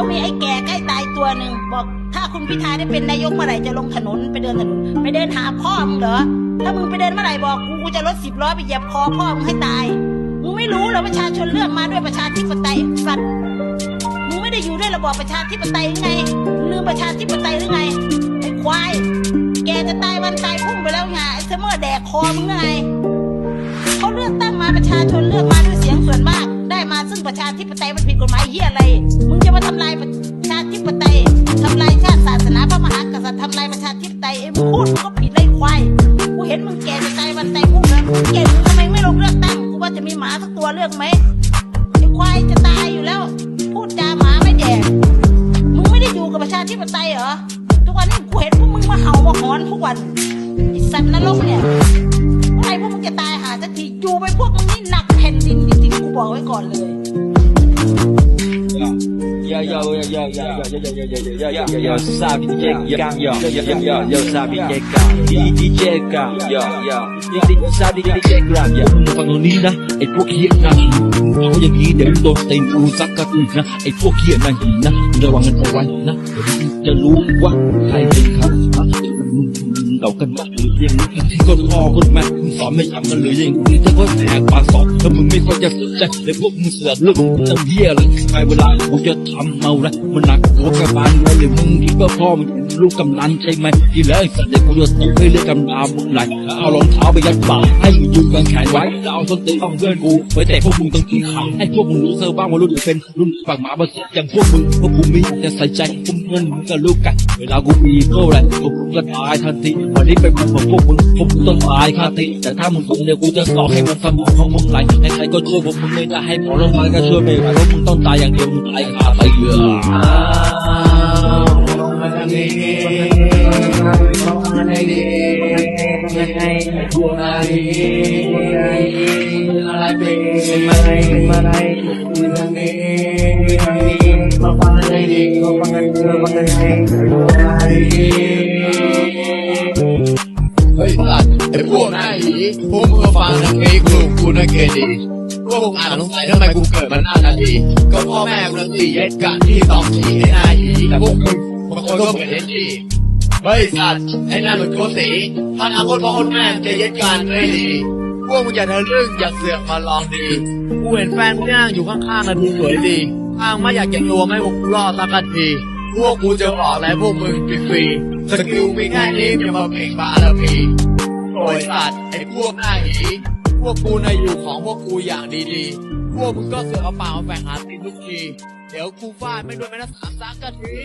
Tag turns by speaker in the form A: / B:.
A: ก็มีไอ้แก่ใกล้ตายตัวหนึ่งบอก ถ้าคุณพิธาได้เป็นนายกเมื่อไหร่จะลงถนนไปเดินถนนไปเดินหาพ่อมึงเหรอถ้ามึงไปเดินเมื่อไหร่บอกกูกูจะรถสิบล้อไปเหยียบคอพ่อมึงให้ตายมึงไม่รู้เหรอประชาชนเลือกมาด้วยประชาธิปไตยสัตว์มึงไม่ได้อยู่ด้วยระบอบประชาธิปไตยหรือไงมึงลืมประชาธิปไตยหรือไงไอ้ควายแกจะตายวันตายพุ่งไปแล้วไงไอ้เสมอแดกคอมึงไงเขาเลือกตั้งมาประชาชนเลือกมาด้วยเสียงส่วนมาก ได้มาซึ่งประชาธิปไตยมันผิดกฎหมายเฮียอะไร มึงจะมาทำลายประชาธิปไตยทำลายชาติศาสนาพระมหากษัตริย์ทำลายประชาธิปไตยเอ้ยมึงพูดมึงก็ผิดเลยไอ้ควาย กูเห็นมึงแก่จะตายวันตายพรุ่งแล้วมึงเก่งมึงทำไมไม่ลงเลือกตั้ง กูว่าจะมีหมาสักตัวเลือกไหมไอ้ควายจะตายอยู่แล้ว พูดจาหมาไม่แดก มึงไม่ได้อยู่กับประชาธิปไตยเหรอ ทุกวันนี้กูเห็นพวกมึงมาเห่ามาหอนทุกวันไอ้สัตว์นรกเนี่ยเมื่อไรพวกมึงจะตายหาสักทีอยู่ไปพวกมึงนี่ กูบอกไว้ก่อนเลย
B: Yo yo yo yo yo yo yo yo yo yo yo yo yo sabi DJ gang yo yo yo yo yo sabi DJ gang DJ gang yo yo DJ sabi DJ gang yo
C: มึงฟังตรงนี้นะไอ้พวกเฮียนาหีเขาอย่างนี้ เราเกันมากหรือยังที่คนพ่อคนแม่สอนไม่ทำกันหรือยังนี่จะก็แหกปากสอบถ้ามึงไม่ค่อยจะสนใจเลยพวกมึงเสือกเรื่องเรื่องเหี้ยเลยใครเวลากูจะทำเมาละมันหนักหัวกระบาลเลยมึง ว่าพ่อมึงเป็นลูกกำนันใช่ไหมที่แล้วไอ้สัตว์เด็กกูจะตบให้เลือดกำนามึงไหลเอารองเท้าไปยัดปากให้มึงยืนกางแขนไว้แล้วเอาส้นตีนของเพื่อนกูไปแต่พวกมึงต้องขี้ขาให้พวกมึงรู้เซอร์บ้างว่ารุ่นเป็นรุ่นปากหมาบนอย่างพวกมึงพวกกูมีแต่ใส่ใจพวกเงินมึงก็รู้กัน เวลากูมีเท่าไรพวกมึงก็ตายทันทีวันนี้เป็นวันของพวกมึงพวกมึงต้องตายคาทีแต่ถ้ามึงคนเดียวกูจะสอกให้มันสมองของมึงไหลใครก็ช่วยพวกมึงไม่ได้ให้หมอโรงพยาบาลก็ช่วยไม่ไหวเพราะมึงต้องตายอย่างเดียวมึงตายคาทีเออ
D: อะไรเป็นอะไรเป็นอะไรเป็นทางนี้ทางนี้มาฟังอะไรดีมาฟังกันเจอฟังกันให้อะไร
E: เฮ้ยสัตว์ไอ้พวกน้าหีพวกมึงฟังนะเอ้กูกูนะเกดีพวกมึงอ่านสงสัยทำไมกูเกิดมาหน้าตาดีก็พ่อแม่มึงตีเย็ดกันที่ตองฉีไอ้น้าหีแต่พวกมึงบางคนก็เหมือนเอ็นจี เฮ้ยสัตว์ไอ้น้าเหมือนโกสีถ้าอาคตพ่อคนแม่จะเย็ดกันไม่ดีพวกมึงอย่าทะลึ่งอย่าเสือกมาลองดีกูเห็นแฟนมึงนั่งอยู่ข้างๆกันดูสวยดีข้างไม่อยากเก็บตัวไม่พวกรอดสักทีพวกกูจะบอกอะไรพวกมึงฟรีๆสกิลมีแค่นี้จะมาเบ่งบารมีโอยสัตว์ไอ้พวกหน้าหีพวกกูในอยู่ของพวกกูอย่างดีๆ พวกมึงก็เสือกเอาเปล่ามาแฝงหาตีทุกที เดี๋ยวกูฟาดไม่ด้วยแม้แต่สามซักกะที